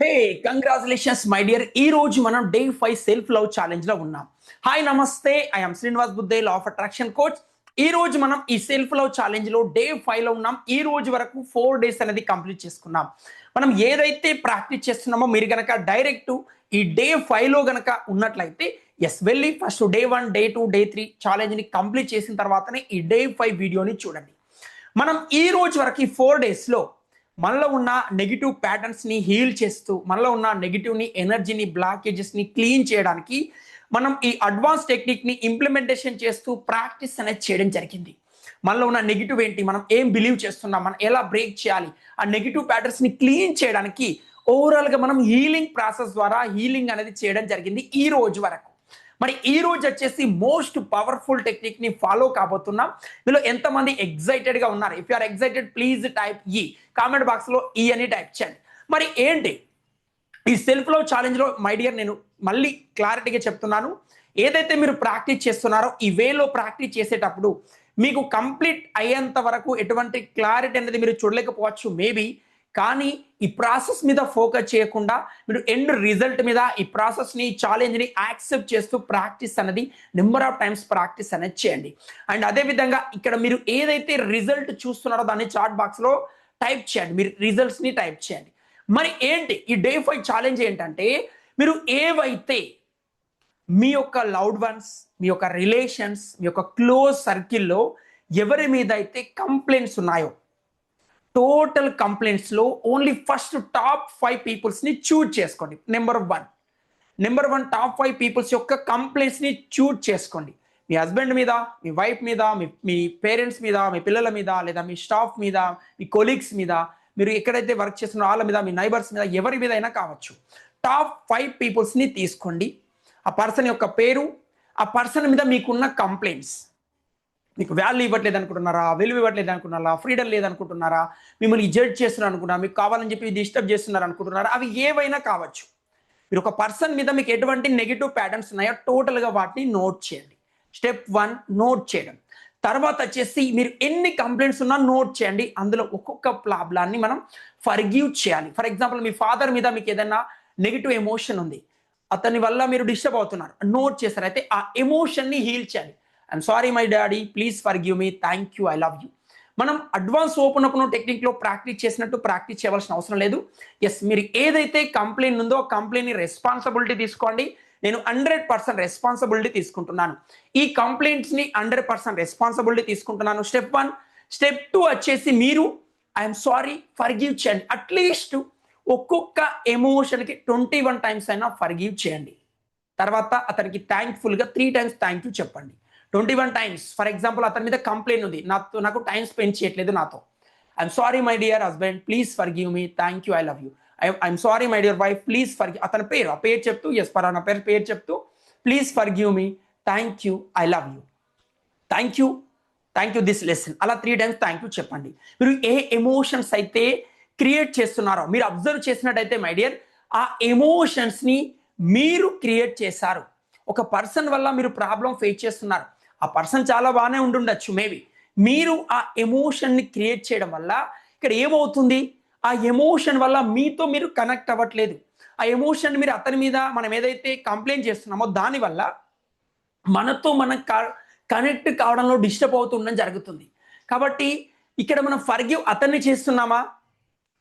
Hey congratulations my dear ఈ రోజు మనం డే ఫైవ్ సెల్ఫ్ లవ్ ఛాలెంజ్లో ఉన్నాం. హాయ్ నమస్తే. ఐఎమ్ శ్రీనివాస్ బుద్ధే లా ఆఫ్ అట్రాక్షన్ కోచ్ ఈ రోజు మనం ఈ సెల్ఫ్ లవ్ ఛాలెంజ్లో డే ఫైవ్లో ఉన్నాం. ఈ రోజు వరకు ఫోర్ డేస్ అనేది కంప్లీట్ చేసుకున్నాం. మనం ఏదైతే ప్రాక్టీస్ చేస్తున్నామో మీరు గనక డైరెక్ట్ ఈ డే ఫైవ్లో గనక ఉన్నట్లయితే ఎస్ వెళ్ళి first day one day two day three ఛాలెంజ్ని complete చేసిన తర్వాతనే ఈ డే ఫైవ్ వీడియోని చూడండి. మనం ఈ రోజు వరకు ఈ ఫోర్ డేస్లో మనలో ఉన్న నెగిటివ్ ప్యాటర్న్స్ని హీల్ చేస్తూ మనలో ఉన్న నెగిటివ్ని ఎనర్జీని బ్లాకేజెస్ని క్లీన్ చేయడానికి మనం ఈ అడ్వాన్స్ టెక్నిక్ని ఇంప్లిమెంటేషన్ చేస్తూ ప్రాక్టీస్ అనేది చేయడం జరిగింది. మనలో ఉన్న నెగిటివ్ ఏంటి? మనం ఏం బిలీవ్ చేస్తున్నాం? మనం ఎలా బ్రేక్ చేయాలి? ఆ నెగిటివ్ ప్యాటర్న్స్ని క్లీన్ చేయడానికి ఓవరాల్గా మనం హీలింగ్ ప్రాసెస్ ద్వారా హీలింగ్ అనేది చేయడం జరిగింది ఈ రోజు వరకు. మరి ఈ రోజు వచ్చేసి మోస్ట్ పవర్ఫుల్ టెక్నిక్ని ఫాలో కాబోతున్నాం. మీలో ఎంతమంది ఎగ్జైటెడ్గా ఉన్నారు? If are excited please type ఈ కామెంట్ బాక్స్లో ఈ అని టైప్ చేయండి. మరి ఏంటి? ఈ సెల్ఫ్ లవ్ ఛాలెంజ్లో మై డియర్ నేను మళ్ళీ క్లారిటీగా చెప్తున్నాను. ఏదైతే మీరు ప్రాక్టీస్ చేస్తున్నారో ఈ వేలో ప్రాక్టీస్ చేసేటప్పుడు మీకు కంప్లీట్ అయ్యేంత వరకు ఎటువంటి క్లారిటీ అనేది మీరు చూడలేకపోవచ్చు. మేబీ కానీ ఈ ప్రాసెస్ మీద ఫోకస్ చేయకుండా మీరు ఎండ్ రిజల్ట్ మీద ఈ ప్రాసెస్ని ఛాలెంజ్ని యాక్సెప్ట్ చేస్తూ ప్రాక్టీస్ అనేది నెంబర్ ఆఫ్ టైమ్స్ ప్రాక్టీస్ అనేది చేయండి. అండ్ అదేవిధంగా ఇక్కడ మీరు ఏదైతే రిజల్ట్ చూస్తున్నారో దాన్ని చాట్ బాక్స్లో టైప్ చేయండి. మీరు రిజల్ట్స్ని టైప్ చేయండి. మరి ఏంటి? ఈ డే ఫైవ్ ఛాలెంజ్ ఏంటంటే మీరు ఏవైతే మీ యొక్క లౌడ్ వన్స్ మీ యొక్క రిలేషన్స్ మీ యొక్క క్లోజ్ సర్కిల్లో ఎవరి మీద అయితే కంప్లైంట్స్ ఉన్నాయో టోటల్ కంప్లైంట్స్లో ఓన్లీ ఫస్ట్ టాప్ ఫైవ్ పీపుల్స్ని చూజ్ చేసుకోండి. Number one. Number one top five peoples యొక్క కంప్లైంట్స్ని చూజ్ చేసుకోండి. మీ హస్బెండ్ మీద మీ వైఫ్ మీద మీ మీ పేరెంట్స్ మీద మీ పిల్లల మీద లేదా మీ స్టాఫ్ మీద మీ కొలీగ్స్ మీద మీరు ఎక్కడైతే వర్క్ చేస్తున్నారో వాళ్ళ మీద మీ నైబర్స్ మీద ఎవరి మీద అయినా కావచ్చు. టాప్ ఫైవ్ పీపుల్స్ని తీసుకోండి. ఆ పర్సన్ యొక్క పేరు ఆ పర్సన్ మీద మీకున్న కంప్లైంట్స్. మీకు వాల్యూ ఇవ్వట్లేదు అనుకుంటున్నారా? విలువ ఇవ్వట్లేదు అనుకుంటున్నారా? ఫ్రీడమ్ లేదనుకుంటున్నారా మిమ్మల్ని జడ్జ్ చేస్తున్నారు అనుకున్నారా మీకు కావాలని చెప్పి డిస్టర్బ్ చేస్తున్నారు అనుకుంటున్నారా? అవి ఏవైనా కావచ్చు. మీరు ఒక పర్సన్ మీద మీకు ఎటువంటి నెగిటివ్ ప్యాటర్న్స్ ఉన్నాయో టోటల్గా వాటిని నోట్ చేయండి. స్టెప్ వన్ నోట్ చేయడం. తర్వాత వచ్చేసి మీరు ఎన్ని కంప్లైంట్స్ ఉన్నా నోట్ చేయండి. అందులో ఒక్కొక్క ప్రాబ్లాన్ని మనం ఫర్గివ్ చేయాలి. ఫర్ ఎగ్జాంపుల్ మీ ఫాదర్ మీద మీకు ఏదైనా నెగిటివ్ ఎమోషన్ ఉంది. అతని వల్ల మీరు డిస్టర్బ్ అవుతున్నారు. నోట్ చేస్తారు అయితే ఆ ఎమోషన్ని హీల్ చేయాలి. I'm sorry my daddy please forgive me thank you I love you మనం అడ్వాన్స్ ఓపెన్ అప్ టెక్నిక్లో ప్రాక్టీస్ చేసినట్టు ప్రాక్టీస్ చేయవలసిన అవసరం లేదు. ఎస్ మీరు ఏదైతే కంప్లైంట్ ఉందో కంప్లైంట్ని రెస్పాన్సిబిలిటీ తీసుకోండి. నేను హండ్రెడ్ పర్సెంట్ రెస్పాన్సిబిలిటీ తీసుకుంటున్నాను. ఈ కంప్లైంట్స్ని హండ్రెడ్ పర్సెంట్ రెస్పాన్సిబిలిటీ తీసుకుంటున్నాను. స్టెప్ వన్ స్టెప్ టూ వచ్చేసి మీరు ఐఎమ్ సారీ ఫర్గివ్ చేయండి. అట్లీస్ట్ ఒక్కొక్క ఎమోషన్కి ట్వంటీ వన్ టైమ్స్ అయినా ఫర్గివ్ చేయండి. తర్వాత అతనికి థ్యాంక్ఫుల్గా త్రీ టైమ్స్ థ్యాంక్ యూ చెప్పండి. Twenty one times for example అతని మీద కంప్లైంట్ ఉంది. నాతో నాకు టైం స్పెండ్ చేయట్లేదు నాతో. I'm sorry my dear husband please forgive me thank you I love you I'm sorry my dear wife please for అతని పేరు ఆ పేరు చెప్తూ ఎస్ పరానా పేరు పేరు చెప్తూ please forgive me thank you I love you thank you thank you this lesson అలా three times thank you చెప్పండి. మీరు ఏ ఎమోషన్స్ అయితే క్రియేట్ చేస్తున్నారో మీరు అబ్జర్వ్ చేసినట్టయితే మై డియర్ ఆ ఎమోషన్స్ని మీరు క్రియేట్ చేశారు. ఒక పర్సన్ వల్ల మీరు ప్రాబ్లం ఫేస్ చేస్తున్నారు. ఆ పర్సన్ చాలా బాగానే ఉండుండొచ్చు మేబీ. మీరు ఆ ఎమోషన్ని క్రియేట్ చేయడం వల్ల ఇక్కడ ఏమవుతుంది? ఆ ఎమోషన్ వల్ల మీతో మీరు కనెక్ట్ అవ్వట్లేదు. ఆ ఎమోషన్ మీరు అతని మీద మనం ఏదైతే కంప్లైంట్ చేస్తున్నామో దానివల్ల మనతో మనం కనెక్ట్ కావడంలో డిస్టర్బ్ అవుతుండడం జరుగుతుంది. కాబట్టి ఇక్కడ మనం ఫర్గివ్ అతన్ని చేస్తున్నామా?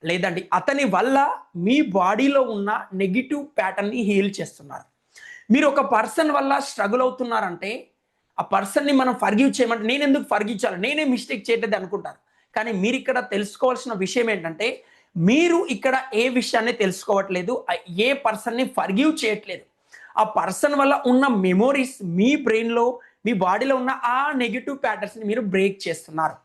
లేదండి. అతని వల్ల మీ బాడీలో ఉన్న నెగిటివ్ ప్యాటర్న్ని హీల్ చేస్తున్నారు. మీరు ఒక పర్సన్ వల్ల స్ట్రగుల్ అవుతున్నారంటే ఆ పర్సన్ని మనం ఫర్గివ్ చేయమంటే నేను ఎందుకు ఫర్గివ్ చేయాలి? నేనే మిస్టేక్ చేయట్లేదు అనుకుంటారు. కానీ మీరు ఇక్కడ తెలుసుకోవాల్సిన విషయం ఏంటంటే మీరు ఇక్కడ ఏ విషయాన్ని తెలుసుకోవట్లేదు ఏ పర్సన్ని ఫర్గివ్ చేయట్లేదు. ఆ పర్సన్ వల్ల ఉన్న మెమోరీస్ మీ బ్రెయిన్లో మీ బాడీలో ఉన్న ఆ నెగిటివ్ ప్యాటర్న్స్ని మీరు బ్రేక్ చేస్తున్నారు.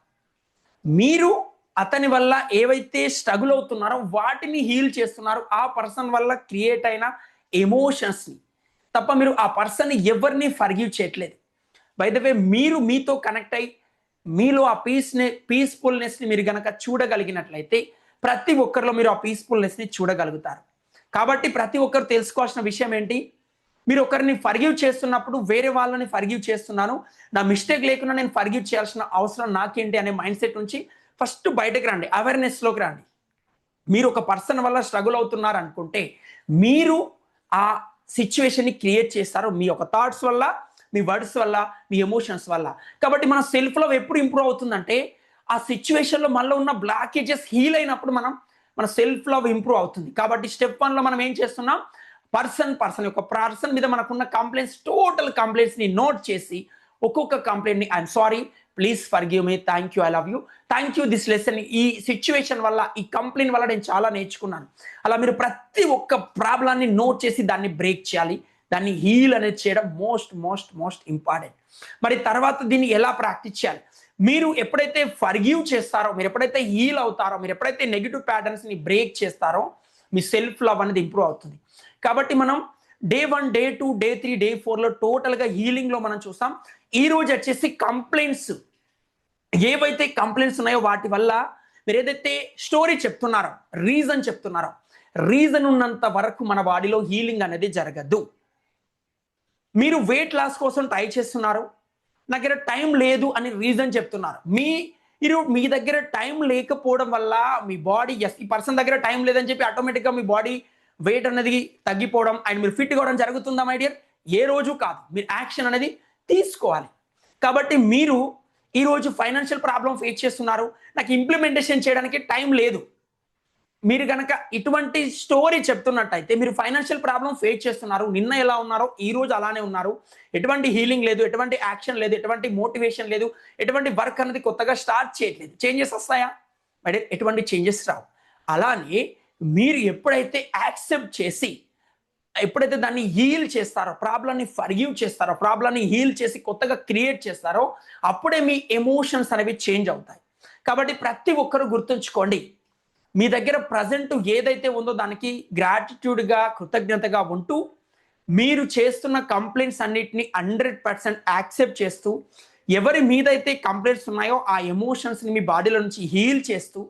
మీరు అతని వల్ల ఏవైతే స్ట్రగుల్ అవుతున్నారో వాటిని హీల్ చేస్తున్నారు ఆ పర్సన్ వల్ల క్రియేట్ అయిన ఎమోషన్స్ని. తప్ప మీరు ఆ పర్సన్ని ఎవరిని ఫర్గివ్ చేయట్లేదు. వే మీరు మీతో కనెక్ట్ అయ్యి మీలో ఆ పీస్ని పీస్ఫుల్నెస్ని మీరు కనుక చూడగలిగినట్లయితే ప్రతి ఒక్కరిలో మీరు ఆ పీస్ఫుల్నెస్ని చూడగలుగుతారు. కాబట్టి ప్రతి ఒక్కరు తెలుసుకోవాల్సిన విషయం ఏంటి? మీరు ఒకరిని ఫర్గివ్ చేస్తున్నప్పుడు వేరే వాళ్ళని ఫర్గివ్ చేస్తున్నాను. నా మిస్టేక్ లేకుండా నేను ఫర్గివ్ చేయాల్సిన అవసరం నాకేంటి అనే మైండ్ సెట్ నుంచి ఫస్ట్ బయటకు రండి. అవేర్నెస్లోకి రండి. మీరు ఒక పర్సన్ వల్ల స్ట్రగుల్ అవుతున్నారు అనుకుంటే మీరు ఆ సిచ్యువేషన్ని క్రియేట్ చేస్తారు. మీ యొక్క థాట్స్ వల్ల మీ వర్డ్స్ వల్ల మీ ఎమోషన్స్ వల్ల. కాబట్టి మన సెల్ఫ్ లవ్ ఎప్పుడు ఇంప్రూవ్ అవుతుందంటే ఆ సిచ్యువేషన్లో మనలో ఉన్న బ్లాకేజెస్ హీల్ అయినప్పుడు మనం మన సెల్ఫ్ లవ్ ఇంప్రూవ్ అవుతుంది. కాబట్టి స్టెప్ వన్లో మనం ఏం చేస్తున్నాం? పర్సన్ పర్సన్ యొక్క పర్సన్ మీద మనకున్న కంప్లైంట్స్ టోటల్ కంప్లైంట్స్ని నోట్ చేసి ఒక్కొక్క కంప్లైంట్ని I'm sorry please forgive me thank you I love you thank you this lesson ఈ సిచ్యువేషన్ వల్ల ఈ కంప్లైంట్ వల్ల నేను చాలా నేర్చుకున్నాను. అలా మీరు ప్రతి ఒక్క ప్రాబ్లాన్ని నోట్ చేసి దాన్ని బ్రేక్ చేయాలి. దాన్ని హీల్ అనేది చేయడం మోస్ట్ మోస్ట్ మోస్ట్ ఇంపార్టెంట్ మరి తర్వాత దీన్ని ఎలా ప్రాక్టీస్ చేయాలి? మీరు ఎప్పుడైతే ఫర్గ్యూ చేస్తారో మీరు ఎప్పుడైతే హీల్ అవుతారో మీరు ఎప్పుడైతే నెగిటివ్ ప్యాటర్న్స్ని బ్రేక్ చేస్తారో మీ సెల్ఫ్ లవ్ అనేది ఇంప్రూవ్ అవుతుంది. కాబట్టి మనం day one day two day three day ఫోర్లో టోటల్గా హీలింగ్లో మనం చూస్తాం. ఈ రోజు వచ్చేసి కంప్లైంట్స్ ఏవైతే కంప్లైంట్స్ ఉన్నాయో వాటి వల్ల మీరు ఏదైతే స్టోరీ చెప్తున్నారో రీజన్ చెప్తున్నారో రీజన్ ఉన్నంత వరకు మన బాడీలో హీలింగ్ అనేది జరగదు. మీరు వెయిట్ లాస్ కోసం ట్రై చేస్తున్నారు. నా దగ్గర టైం లేదు అని రీజన్ చెప్తున్నారు. మీ మీరు మీ దగ్గర టైం లేకపోవడం వల్ల మీ బాడీ ఎస్ ఈ పర్సన్ దగ్గర టైం లేదని చెప్పి ఆటోమేటిక్గా మీ బాడీ వెయిట్ అనేది తగ్గిపోవడం అండ్ మీరు ఫిట్ కావడం జరుగుతుందా మై డియర్ ఏ రోజు కాదు. మీరు యాక్షన్ అనేది తీసుకోవాలి. కాబట్టి మీరు ఈరోజు ఫైనాన్షియల్ ప్రాబ్లం ఫేస్ చేస్తున్నారు. నాకు ఇంప్లిమెంటేషన్ చేయడానికి టైం లేదు. మీరు కనుక ఇటువంటి స్టోరీ చెప్తున్నట్టయితే మీరు ఫైనాన్షియల్ ప్రాబ్లం ఫేస్ చేస్తున్నారు నిన్న ఎలా ఉన్నారో ఈ రోజు అలానే ఉన్నారు. ఎటువంటి హీలింగ్ లేదు ఎటువంటి యాక్షన్ లేదు ఎటువంటి మోటివేషన్ లేదు ఎటువంటి వర్క్ అనేది కొత్తగా స్టార్ట్ చేయట్లేదు. చేంజెస్ వస్తాయా? మరి ఎటువంటి చేంజెస్ రావు. అలానే మీరు ఎప్పుడైతే యాక్సెప్ట్ చేసి ఎప్పుడైతే దాన్ని హీల్ చేస్తారో ప్రాబ్లమ్ని ఫర్గివ్ చేస్తారో ప్రాబ్లమ్ని హీల్ చేసి కొత్తగా క్రియేట్ చేస్తారో అప్పుడే మీ ఎమోషన్స్ అనేవి చేంజ్ అవుతాయి. కాబట్టి ప్రతి ఒక్కరు గుర్తుంచుకోండి మీ దగ్గర ప్రజెంట్ ఏదైతే ఉందో దానికి గ్రాటిట్యూడ్గా కృతజ్ఞతగా ఉంటూ మీరు చేస్తున్న కంప్లైంట్స్ అన్నిటిని హండ్రెడ్ పర్సెంట్ యాక్సెప్ట్ చేస్తూ ఎవరి మీదైతే కంప్లైంట్స్ ఉన్నాయో ఆ ఎమోషన్స్ని మీ బాడీలో నుంచి హీల్ చేస్తూ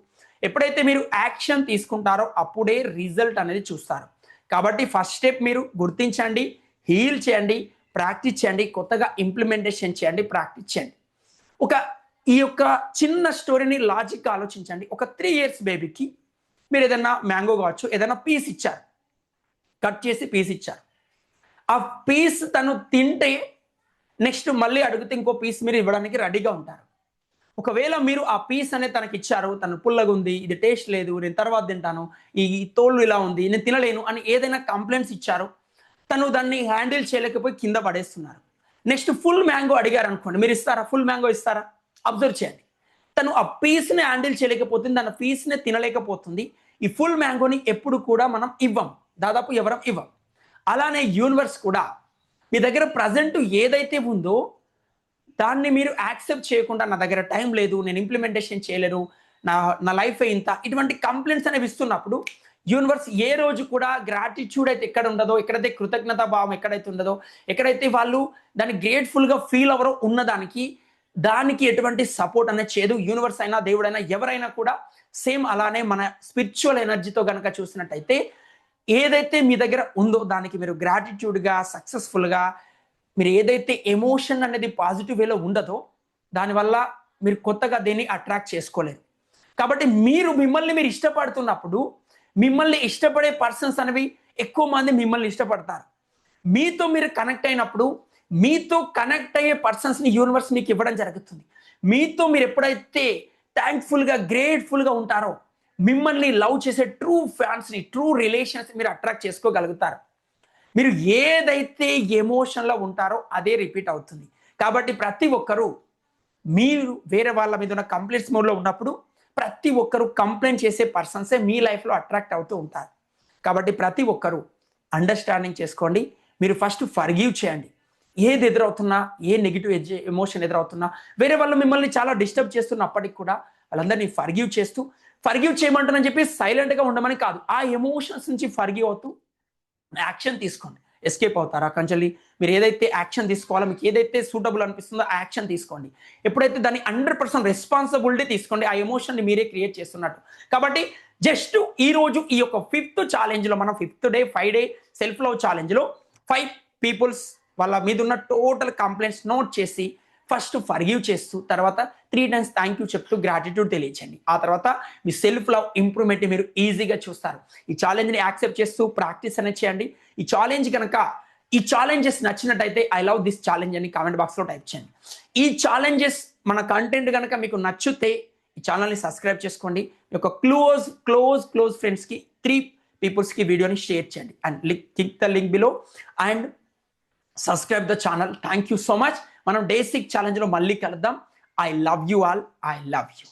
ఎప్పుడైతే మీరు యాక్షన్ తీసుకుంటారో అప్పుడే రిజల్ట్ అనేది చూస్తారు. కాబట్టి ఫస్ట్ స్టెప్ మీరు గుర్తించండి హీల్ చేయండి ప్రాక్టీస్ చేయండి కొత్తగా ఇంప్లిమెంటేషన్ చేయండి ప్రాక్టీస్ చేయండి. ఒక ఈ యొక్క చిన్న స్టోరీని లాజిక్ ఆలోచించండి. ఒక త్రీ ఇయర్స్ బేబీకి మీరు ఏదైనా మ్యాంగో కావచ్చు ఏదైనా పీస్ ఇచ్చారు. కట్ చేసి పీస్ ఇచ్చారు. ఆ పీస్ తను తింటే నెక్స్ట్ మళ్ళీ అడిగితే ఇంకో పీస్ మీరు ఇవ్వడానికి రెడీగా ఉంటారు. ఒకవేళ మీరు ఆ పీస్ అనేది తనకి ఇచ్చారు తను పుల్లగా ఉంది ఇది టేస్ట్ లేదు నేను తర్వాత తింటాను ఈ తోళ్ళు ఇలా ఉంది నేను తినలేను అని ఏదైనా కంప్లైంట్స్ ఇచ్చారు తను దాన్ని హ్యాండిల్ చేయలేకపోయి కింద పడేస్తున్నారు. నెక్స్ట్ ఫుల్ మ్యాంగో అడిగారు అనుకోండి మీరు ఇస్తారా? ఫుల్ మ్యాంగో ఇస్తారా? అబ్జర్వ్ చేయండి. తను ఆ పీస్ని హ్యాండిల్ చేయలేకపోతుంది తన పీస్ని తినలేకపోతుంది. ఈ ఫుల్ మ్యాంగోని ఎప్పుడు కూడా మనం ఇవ్వం. దాదాపు ఎవరం ఇవ్వం. అలానే యూనివర్స్ కూడా. మీ దగ్గర ప్రజెంట్ ఏదైతే ఉందో దాన్ని మీరు యాక్సెప్ట్ చేయకుండా నా దగ్గర టైం లేదు నేను ఇంప్లిమెంటేషన్ చేయలేను నా నా లైఫ్ ఇంత ఇటువంటి కంప్లైంట్స్ అనేవి ఇస్తున్నప్పుడు యూనివర్స్ ఏ రోజు కూడా గ్రాటిట్యూడ్ అయితే ఎక్కడ ఉండదో ఎక్కడైతే కృతజ్ఞత భావం ఎక్కడైతే ఉండదో ఎక్కడైతే వాళ్ళు దాన్ని గ్రేట్ఫుల్గా ఫీల్ అవ్వరో ఉన్నదానికి దానికి ఎటువంటి సపోర్ట్ అనేది చేయదు యూనివర్స్ అయినా దేవుడైనా ఎవరైనా కూడా సేమ్ అలానే మన స్పిరిచువల్ ఎనర్జీతో కనుక చూసినట్టయితే ఏదైతే మీ దగ్గర ఉందో దానికి మీరు గ్రాటిట్యూడ్గా సక్సెస్ఫుల్గా మీరు ఏదైతే ఎమోషన్ అనేది పాజిటివ్ వేలో ఉండదో దానివల్ల మీరు కొత్తగా దేన్ని అట్రాక్ట్ చేసుకోలేరు. కాబట్టి మీరు మిమ్మల్ని మీరు ఇష్టపడుతున్నప్పుడు మిమ్మల్ని ఇష్టపడే పర్సన్స్ అనేవి ఎక్కువ మంది మిమ్మల్ని ఇష్టపడతారు. మీతో మీరు కనెక్ట్ అయినప్పుడు మీతో కనెక్ట్ అయ్యే పర్సన్స్ని యూనివర్స్ మీకు ఇవ్వడం జరుగుతుంది. మీతో మీరు ఎప్పుడైతే థ్యాంక్ఫుల్గా గ్రేట్ఫుల్గా ఉంటారో మిమ్మల్ని లవ్ చేసే ట్రూ ఫ్యాన్స్ని ట్రూ రిలేషన్స్ మీరు అట్రాక్ట్ చేసుకోగలుగుతారు. మీరు ఏదైతే ఎమోషన్లో ఉంటారో అదే రిపీట్ అవుతుంది. కాబట్టి ప్రతి ఒక్కరూ మీరు వేరే వాళ్ళ మీద ఉన్న కంప్లైంట్స్ మోడ్లో ఉన్నప్పుడు ప్రతి ఒక్కరు కంప్లైంట్ చేసే పర్సన్సే మీ లైఫ్లో అట్రాక్ట్ అవుతూ ఉంటారు. కాబట్టి ప్రతి ఒక్కరూ అండర్స్టాండింగ్ చేసుకోండి. మీరు ఫస్ట్ ఫర్గివ్ చేయండి. ఏది ఎదురవుతున్నా ఏ నెగిటివ్ ఎమోషన్ ఎదురవుతున్నా వేరే వాళ్ళు మిమ్మల్ని చాలా డిస్టర్బ్ చేస్తున్నప్పటికి కూడా వాళ్ళందరినీ ఫర్గివ్ చేస్తూ ఫర్గివ్ చేయమంటానని చెప్పి సైలెంట్గా ఉండమని కాదు. ఆ ఎమోషన్స్ నుంచి ఫర్గివ్ అవుతూ యాక్షన్ తీసుకోండి. ఎస్కేప్ అవుతారు అక్కడి నుంచి మీరు ఏదైతే యాక్షన్ తీసుకోవాలో మీకు ఏదైతే సూటబుల్ అనిపిస్తుందో ఆ యాక్షన్ తీసుకోండి. ఎప్పుడైతే దాన్ని హండ్రెడ్ పర్సెంట్ రెస్పాన్సిబిలిటీ తీసుకోండి ఆ ఎమోషన్ని మీరే క్రియేట్ చేస్తున్నట్టు. కాబట్టి జస్ట్ ఈరోజు ఈ యొక్క ఫిఫ్త్ ఛాలెంజ్లో మనం fifth day five day self love ఛాలెంజ్లో five peoples వాళ్ళ మీద ఉన్న టోటల్ కంప్లైంట్స్ నోట్ చేసి ఫస్ట్ ఫర్గివ్ చేస్తూ తర్వాత త్రీ టైమ్స్ థ్యాంక్ యూ చెప్తూ గ్రాటిట్యూడ్ తెలియచండి ఆ తర్వాత మీ సెల్ఫ్ లవ్ ఇంప్రూవ్మెంట్ మీరు ఈజీగా చూస్తారు. ఈ ఛాలెంజ్ని యాక్సెప్ట్ చేస్తూ ప్రాక్టీస్ అనేది చేయండి. ఈ ఛాలెంజ్ కనుక ఈ ఛాలెంజెస్ నచ్చినట్టయితే ఐ లవ్ దిస్ ఛాలెంజ్ అని కామెంట్ బాక్స్లో టైప్ చేయండి. ఈ ఛాలెంజెస్ మన కంటెంట్ కనుక మీకు నచ్చితే ఈ ఛానల్ని సబ్స్క్రైబ్ చేసుకోండి. మీ యొక్క క్లోజ్ క్లోజ్ క్లోజ్ ఫ్రెండ్స్కి త్రీ పీపుల్స్కి వీడియోని షేర్ చేయండి. And link kick the link below and subscribe the channel thank you so much మనం డే సిక్ ఛాలెంజ్లో మళ్ళీ కలుద్దాం. I love you all I love you